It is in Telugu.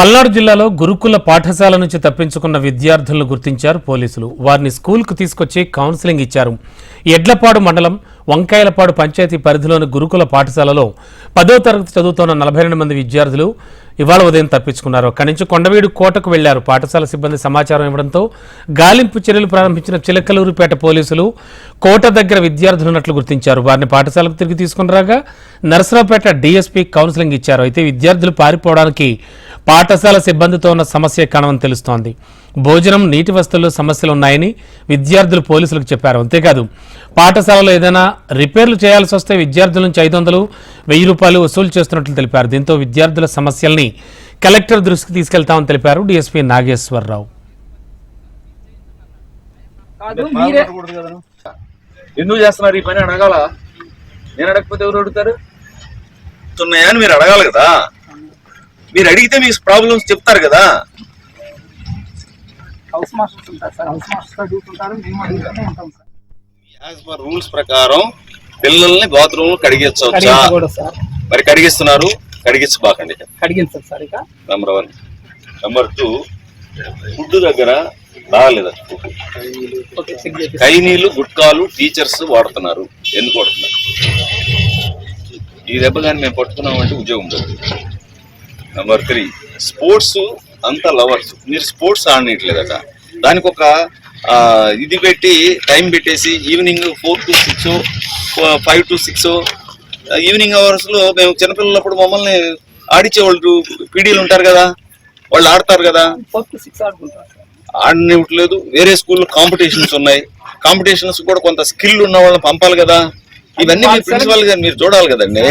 పల్నాడు జిల్లాలో గురుకుల పాఠశాల నుంచి తప్పించుకున్న విద్యార్థులను గుర్తించారు పోలీసులు. వారిని స్కూల్కు తీసుకొచ్చి కౌన్సిలింగ్ ఇచ్చారు. ఎడ్లపాడు మండలం వంకాయలపాడు పంచాయతీ పరిధిలోని గురుకుల పాఠశాలలో పదో తరగతి చదువుతున్న నలభై రెండు మంది విద్యార్థులు ఇవాళ ఉదయం తప్పించుకున్నారు. అక్కడి నుంచి కొండవీడు కోటకు వెళ్ళారు. పాఠశాల సిబ్బంది సమాచారం ఇవ్వడంతో గాలింపు చర్యలు ప్రారంభించిన చిలకలూరుపేట పోలీసులు కోట దగ్గర విద్యార్థులున్నట్లు గుర్తించారు. వారిని పాఠశాలకు తిరిగి తీసుకుని రాగా నరసరావుపేట డీఎస్పీ కౌన్సిలింగ్ ఇచ్చారు. అయితే విద్యార్థులు పారిపోవడానికి పాఠశాల సిబ్బందితో ఉన్న సమస్య కారణమని తెలుస్తోంది. భోజనం నీటి వస్తువుల్లో సమస్యలు ఉన్నాయని విద్యార్థులు పోలీసులకు చెప్పారు. అంతేకాదు పాఠశాలలో ఏదైనా రిపేర్లు చేయాల్సి వస్తే విద్యార్థుల నుంచి ఐదు వందలు వెయ్యి రూపాయలు వసూలు చేస్తున్నట్లు తెలిపారు. దీంతో విద్యార్థుల సమస్యల్ని కలెక్టర్ దృష్టికి తీసుకెళ్తామని తెలిపారు డీఎస్పీ నాగేశ్వరరావు. కాదు మీరే ఎందుకు చేస్తున్నారు ఈ పని? అడగాల? నేను అడగకపోతే ఎవరు అడుగుతారు? మీరు అడగాలి కదా. మీరు అడిగితే మీకు ప్రాబ్లమ్స్ చెప్తారు కదా. హౌస్ మాస్టర్స్ ఉంటారు సార్. హౌస్ మాస్టర్స్ అడుగుతుంటారు. మేము అడుగుతూనే ఉంటాం సార్. యాజ్ పర్ రూల్స్ ప్రకారం పిల్లల్ని బాత్రూమ్ కడిగించవచ్చా? కడిగించ కూడా సార్. మరి కడిగిస్తున్నారు? కడిగించబాకండి. కడిగించాలి సార్ ఇక. Number one number two food దగ్గర చేసి కైనీళ్ళు గుట్కాలు టీచర్స్ వాడుతున్నారు. ఎందుకు వాడుతున్నారు? ఈ దెబ్బ కానీ మేము పట్టుకున్నామంటే ఉద్యోగం లేదు. నెంబర్ త్రీ స్పోర్ట్స్ అంతా లవర్స్ మీరు స్పోర్ట్స్ ఆడనట్లేదట దానికి ఒక ఇది పెట్టి టైం పెట్టేసి evening four to six five to six evening అవర్స్లో మేము చిన్నపిల్లలప్పుడు మమ్మల్ని ఆడిచేవాళ్ళు పీడీలు ఉంటారు కదా వాళ్ళు ఆడతారు కదా. ఆడనివ్వట్లేదు వేరే స్కూల్లో కాంపిటీషన్స్ ఉన్నాయి. కాంపిటీషన్స్ కూడా కొంత స్కిల్ ఉన్న వాళ్ళని పంపాలి కదా. ఇవన్నీ మీ ప్రిన్సిపల్గా మీరు చూడాలి కదండి.